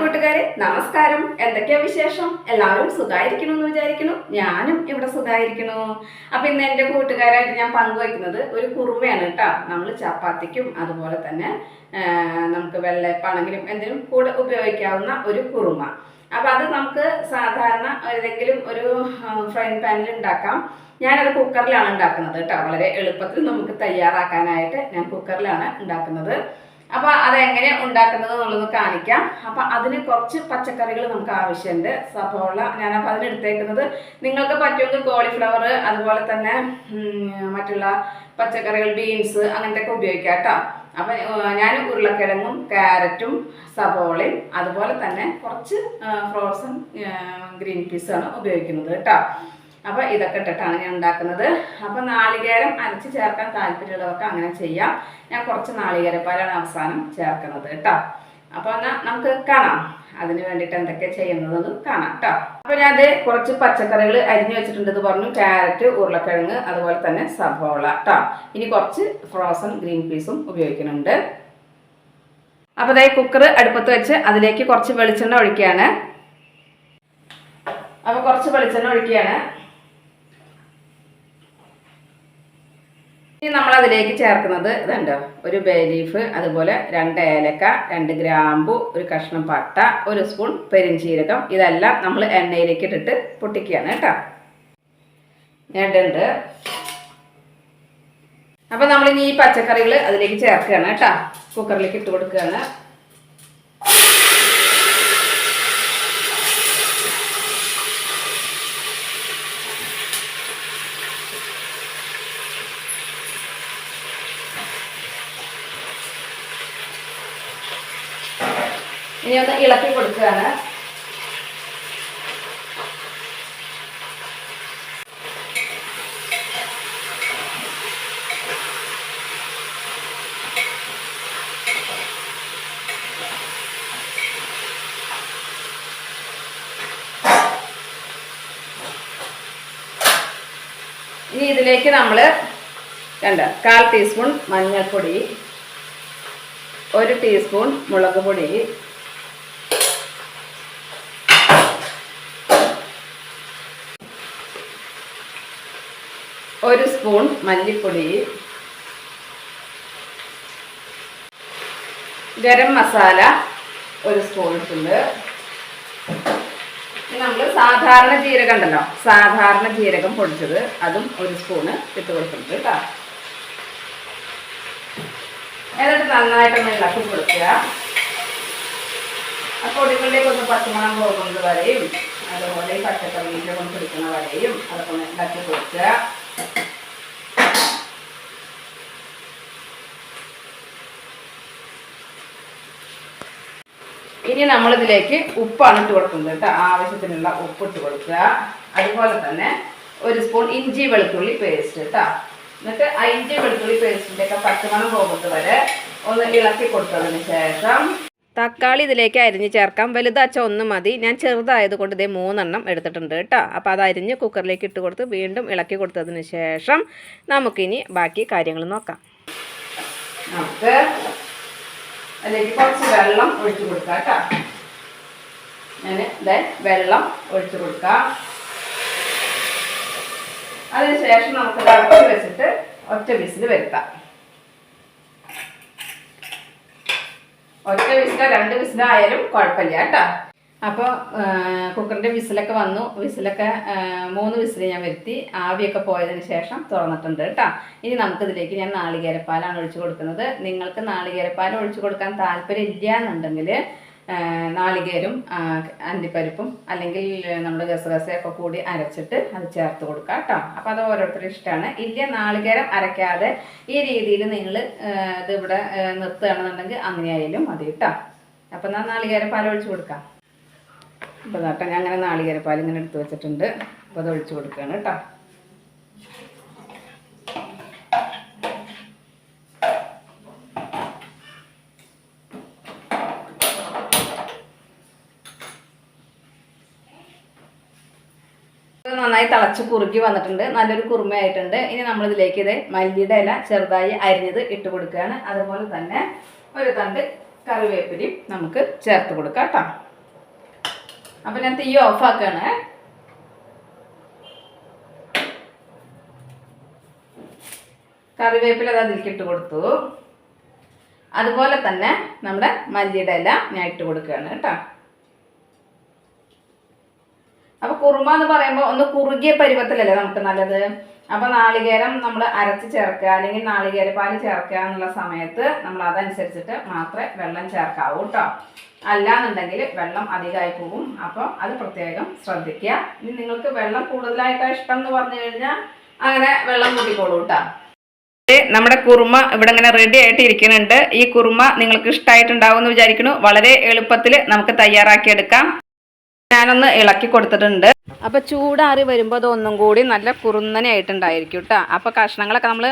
കൂട്ടുകാരെ നമസ്കാരം. എന്തൊക്കെയാ വിശേഷം? എല്ലാവരും സുഖമായിരിക്കണം എന്ന് വിചാരിക്കുന്നു. ഞാനും ഇവിടെ സുഖമായിരിക്കണു അപ്പൊ ഇന്ന് എന്റെ കൂട്ടുകാരായിട്ട് ഞാൻ പങ്കുവയ്ക്കുന്നത് ഒരു കുറുമയാണ് കേട്ടോ. നമ്മൾ ചപ്പാത്തിക്കും അതുപോലെ തന്നെ നമുക്ക് വെള്ളയപ്പാണെങ്കിലും എന്തിനും കൂടെ ഉപയോഗിക്കാവുന്ന ഒരു കുറുമ. അപ്പൊ അത് നമുക്ക് സാധാരണ ഏതെങ്കിലും ഒരു ഫ്രൈ പാനിൽ ഉണ്ടാക്കാം. ഞാനത് കുക്കറിലാണ് ഉണ്ടാക്കുന്നത് കേട്ടോ. വളരെ എളുപ്പത്തിൽ നമുക്ക് തയ്യാറാക്കാനായിട്ട് ഞാൻ കുക്കറിലാണ് ഉണ്ടാക്കുന്നത്. അപ്പൊ അതെങ്ങനെ ഉണ്ടാക്കുന്നത് എന്നുള്ളത് കാണിക്കാം. അപ്പൊ അതിന് കുറച്ച് പച്ചക്കറികൾ നമുക്ക് ആവശ്യമുണ്ട് ഞാൻ ഞാനപ്പോൾ അതിനെടുത്തേക്കുന്നത് നിങ്ങൾക്ക് പറ്റുമെങ്കിൽ കോളിഫ്ലവർ അതുപോലെ തന്നെ മറ്റുള്ള പച്ചക്കറികൾ ബീൻസ് അങ്ങനത്തെ ഒക്കെ ഉപയോഗിക്കാം കേട്ടോ. അപ്പൊ ഞാൻ ഉരുളക്കിഴങ്ങും ക്യാരറ്റും സവോളയും അതുപോലെ തന്നെ കുറച്ച് ഫ്രോസൺ ഗ്രീൻ പീസാണ് ഉപയോഗിക്കുന്നത് കേട്ടോ. അപ്പൊ ഇതൊക്കെ ഇട്ടിട്ടാണ് ഞാൻ ഉണ്ടാക്കുന്നത്. അപ്പൊ നാളികേരം അരച്ച് ചേർക്കാൻ താല്പര്യമുള്ളവർക്ക് അങ്ങനെ ചെയ്യാം. ഞാൻ കുറച്ച് നാളികേരപ്പാലാണ് അവസാനം ചേർക്കുന്നത് കേട്ടോ. അപ്പൊ എന്നാ നമുക്ക് കാണാം. അതിന് വേണ്ടിയിട്ട് എന്തൊക്കെ ചെയ്യുന്നതെന്ന് കാണാം കേട്ടോ. അപ്പൊ ഞാൻ അത് കുറച്ച് പച്ചക്കറികൾ അരിഞ്ഞു വെച്ചിട്ടുണ്ട് പറഞ്ഞു. ക്യാരറ്റ് ഉരുളക്കിഴങ്ങ് അതുപോലെ തന്നെ സബോള കേട്ടോ. ഇനി കുറച്ച് ഫ്രോസൺ ഗ്രീൻ പീസും ഉപയോഗിക്കുന്നുണ്ട്. അപ്പോൾ അതായത് കുക്കർ അടുപ്പത്ത് വെച്ച് അതിലേക്ക് കുറച്ച് വെളിച്ചെണ്ണ ഒഴിക്കുകയാണ്. അപ്പോൾ കുറച്ച് വെളിച്ചെണ്ണ ഒഴിക്കുകയാണ്. ഇനി നമ്മൾ അതിലേക്ക് ചേർക്കുന്നത് ഇതുണ്ടോ? ഒരു ബേ ലീഫ് അതുപോലെ രണ്ട് ഏലക്ക രണ്ട് ഗ്രാമ്പു ഒരു കഷ്ണം പട്ട ഒരു സ്പൂൺ പെരിഞ്ചീരകം. ഇതെല്ലാം നമ്മൾ എണ്ണയിലേക്ക് ഇട്ടിട്ട് പൊട്ടിക്കുകയാണ് കേട്ടോ. ഞണ്ടുണ്ട് അപ്പൊ നമ്മൾ ഇനി ഈ പച്ചക്കറികൾ അതിലേക്ക് ചേർക്കുകയാണ് കേട്ടോ. കുക്കറിലേക്ക് ഇട്ട് കൊടുക്കുകയാണ്. ഇനി ഒന്ന് ഇളക്കി കൊടുക്കുകയാണ്. ഇനി ഇതിലേക്ക് നമ്മൾ കണ്ട കാൽ ടീസ്പൂൺ മഞ്ഞൾപ്പൊടി ഒരു ടീസ്പൂൺ മുളക് പൊടി ഒരു സ്പൂൺ മല്ലിപ്പൊടി ഗരം മസാല ഒരു സ്പൂൺ ഇട്ടുണ്ട് നമ്മൾ സാധാരണ ജീരകം ഉണ്ടല്ലോ സാധാരണ ജീരകം പൊടിച്ചത് അതും ഒരു സ്പൂണ് ഇട്ട് കൊടുക്കുന്നുണ്ട് കേട്ടോ. എന്നിട്ട് നന്നായിട്ടൊന്ന് ഇളക്കി കൊടുക്കുക. ആ പൊടികളിലേക്ക് ഒന്ന് പച്ചമണം പോകുന്നത് വരെയും അതുപോലെ ഒന്ന് പിടിക്കുന്ന വരെയും അതൊക്കെ ഒന്ന് ഇളക്കി കൊടുക്കുക. ഇനി നമ്മളിതിലേക്ക് ഉപ്പാണ് ഇട്ട് കൊടുക്കുന്നത് കേട്ടോ. ആവശ്യത്തിനുള്ള ഉപ്പ് ഇട്ട് കൊടുക്കുക. അതുപോലെ തന്നെ ഒരു സ്പൂൺ ഇഞ്ചി വെളുത്തുള്ളി പേസ്റ്റ് കേട്ടോ. എന്നിട്ട് ആ ഇഞ്ചി വെളുത്തുള്ളി പേസ്റ്റിന്റെ ഒക്കെ പച്ചമണം പോകുന്നത് വരെ ഒന്ന് ഇളക്കി കൊടുത്തതിന് ശേഷം തക്കാളി ഇതിലേക്ക് അരിഞ്ഞ് ചേർക്കാം. വലുതാച്ച ഒന്ന് മതി. ഞാൻ ചെറുതായതുകൊണ്ട് ഇതേ മൂന്നെണ്ണം എടുത്തിട്ടുണ്ട് കേട്ടോ. അപ്പോൾ അത് അരിഞ്ഞ് കുക്കറിലേക്ക് ഇട്ട് കൊടുത്ത് വീണ്ടും ഇളക്കി കൊടുത്തതിന് ശേഷം നമുക്കിനി ബാക്കി കാര്യങ്ങൾ നോക്കാം. നമുക്ക് അതിലേക്ക് കുറച്ച് വെള്ളം ഒഴിച്ചു കൊടുക്കാം കേട്ടോ. ഞാൻ ഇതേ വെള്ളം ഒഴിച്ചു കൊടുക്കാം. അതിനുശേഷം നമുക്ക് വെച്ചിട്ട് ഒറ്റ വിസിൽ വരുത്താം. ഒറ്റ വിസിലോ രണ്ട് വിസിലോ ആയാലും കുഴപ്പമില്ല കേട്ടോ. അപ്പോൾ കുക്കറിന്റെ വിസിലൊക്കെ വന്നു. വിസിലൊക്കെ മൂന്ന് വിസിൽ ഞാൻ വരുത്തി. ആവിയൊക്കെ പോയതിന് ശേഷം തുറന്നിട്ടുണ്ട് കേട്ടോ. ഇനി നമുക്കിതിലേക്ക് ഞാൻ നാളികേരപ്പാലാണ് ഒഴിച്ചു കൊടുക്കുന്നത്. നിങ്ങൾക്ക് നാളികേരപ്പാൽ ഒഴിച്ചു കൊടുക്കാൻ താല്പര്യം ഇല്ല എന്നുണ്ടെങ്കിൽ നാളികേരും അണ്ടിപ്പരിപ്പും അല്ലെങ്കിൽ നമ്മൾ ഗസഗസയൊക്കെ കൂടി അരച്ചിട്ട് അത് ചേർത്ത് കൊടുക്കുക കേട്ടോ. അപ്പോൾ അത് ഓരോരുത്തരും ഇഷ്ടമാണ്. ഇല്ല നാളികേരം അരയ്ക്കാതെ ഈ രീതിയിൽ നിങ്ങൾ ഇത് ഇവിടെ നിർത്തുകയാണെന്നുണ്ടെങ്കിൽ അങ്ങനെയായാലും മതി കേട്ടോ. അപ്പം എന്നാൽ നാളികേരപ്പാൽ ഒഴിച്ചു കൊടുക്കാം. അപ്പോൾ കേട്ടോ ഞാൻ അങ്ങനെ നാളികേരപ്പാൽ ഇങ്ങനെ എടുത്ത് വെച്ചിട്ടുണ്ട്. അപ്പോൾ അത് ഒഴിച്ചു കൊടുക്കുകയാണ് കേട്ടോ. നന്നായി തിളച്ച് കുറുകി വന്നിട്ടുണ്ട്. നല്ലൊരു കുറുമയായിട്ടുണ്ട്. ഇനി നമ്മളിതിലേക്ക് ഇത് മല്ലിയുടെ ഇല ചെറുതായി അരിഞ്ഞത് ഇട്ട് കൊടുക്കുകയാണ്. അതുപോലെ തന്നെ ഒരു തണ്ട് കറിവേപ്പിലയും നമുക്ക് ചേർത്ത് കൊടുക്കാം കേട്ടോ. അപ്പൊ ഞാൻ തീ ഓഫ് ആക്കാണ്. കറിവേപ്പില അത് അതിലേക്ക് ഇട്ട് കൊടുത്തു. അതുപോലെ തന്നെ നമ്മുടെ മല്ലിയുടെ ഇല ഞാൻ ഇട്ട് കൊടുക്കുകയാണ് കേട്ടോ. അപ്പൊ കുറുമ എന്ന് പറയുമ്പോൾ ഒന്ന് കുറുകിയ പരുവത്തിലല്ലേ നമുക്ക് നല്ലത്? അപ്പൊ നാളികേരം നമ്മൾ അരച്ച് ചേർക്കുക അല്ലെങ്കിൽ നാളികേര പാൽ ചേർക്കുക എന്നുള്ള സമയത്ത് നമ്മൾ അതനുസരിച്ചിട്ട് മാത്രമേ വെള്ളം ചേർക്കാവൂ കേട്ടോ അല്ലാന്നുണ്ടെങ്കിൽ വെള്ളം അധികമായി പോകും അപ്പോൾ അത് പ്രത്യേകം ശ്രദ്ധിക്കുക. ഇനി നിങ്ങൾക്ക് വെള്ളം കൂടുതലായിട്ടാണ് ഇഷ്ടം എന്ന് പറഞ്ഞു കഴിഞ്ഞാൽ അങ്ങനെ വെള്ളം കൂട്ടിക്കോളൂ കേട്ടോ നമ്മുടെ കുറുമ ഇവിടെ ഇങ്ങനെ റെഡി ആയിട്ട് ഇരിക്കുന്നുണ്ട്. ഈ കുറുമ നിങ്ങൾക്ക് ഇഷ്ടമായിട്ടുണ്ടാവും എന്ന് വിചാരിക്കുന്നു. വളരെ എളുപ്പത്തിൽ നമുക്ക് തയ്യാറാക്കിയെടുക്കാം. ഞാനൊന്ന് ഇളക്കി കൊടുത്തിട്ടുണ്ട്. അപ്പൊ ചൂടാറി വരുമ്പോ അതൊന്നും കൂടി നല്ല കുറുന്നനായിട്ടുണ്ടായിരിക്കും കേട്ടോ അപ്പോൾ കഷ്ണങ്ങളൊക്കെ നമ്മൾ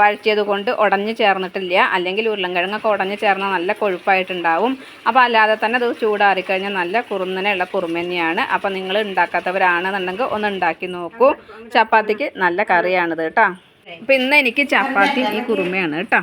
വഴറ്റിയത് കൊണ്ട് ഉടഞ്ഞു ചേർന്നിട്ടില്ല. അല്ലെങ്കിൽ ഉരുളൻകിഴങ്ങൊക്കെ ഉടഞ്ഞു ചേർന്ന നല്ല കൊഴുപ്പായിട്ടുണ്ടാവും. അപ്പോൾ അല്ലാതെ തന്നെ അത് ചൂടാറി കഴിഞ്ഞാൽ നല്ല കുറുന്നനെയുള്ള കുറുമ തന്നെയാണ് അപ്പോൾ നിങ്ങൾ ഉണ്ടാക്കാത്തവരാണെന്നുണ്ടെങ്കിൽ ഒന്ന് ഉണ്ടാക്കി നോക്കൂ. ചപ്പാത്തിക്ക് നല്ല കറിയാണിത് കേട്ടോ അപ്പോൾ ഇന്ന് എനിക്ക് ചപ്പാത്തി ഈ കുറുമയാണ് കേട്ടോ